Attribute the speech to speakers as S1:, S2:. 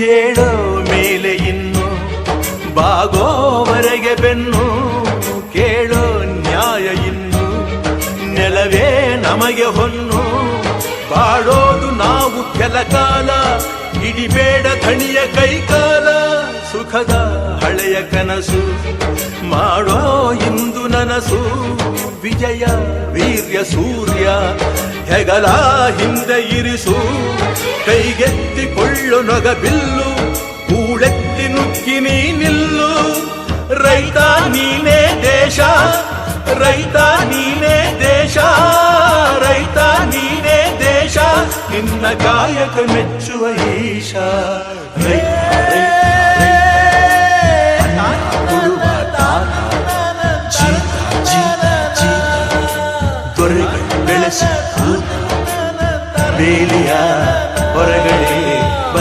S1: ಏಳೋ ಮೇಲೆ ಇನ್ನು ಬಾಗೋವರೆಗೆ ಬೆನ್ನು ಕೇಳೋ ನ್ಯಾಯ ಇನ್ನು ನೆಲವೇ ನಮಗೆ ಹೊನ್ನು ಬಾಳೋದು ನಾವು ಕೆಲ ಕಾಲ ಹಿಡಿಬೇಡ ಧಣಿಯ ಕೈಕಾಲ, ಸುಖದ ಹಳೆಯ ಕನಸು ಮಾಡೋ ಇಂದು ನನಸು ವಿಜಯ, ವೀರ್ಯ, ಸೂರ್ಯ ಹೆಗಲ ಹಿಂದೆ ಇರಿಸು ಕೈಗೆತ್ತಿಕೊಳ್ಳು ನೊಗ ಬಿಲ್ಲು ಕೂಳೆತ್ತಿ ನುಗ್ಗಿ ನೀ ನಿಲ್ಲು ರೈತ ನೀನೇ ದೇಶ ರೈತ ನೀನೇ ದೇಶ ರೈತ ನೀನೇ ದೇಶ ನಿನ್ನ ಕಾಯಕ ಮೆಚ್ಚುವ ಈಶ ರೈತ, ರೈತ, ರೈತ. ಕೊಡುವ ದಾನ. ಜೀತ, ಜೀತ, ಜೀತ. ದೊರೆಗಳು ಬೆಳೆಸಿ ಕೂತ ಬೇಲಿಯ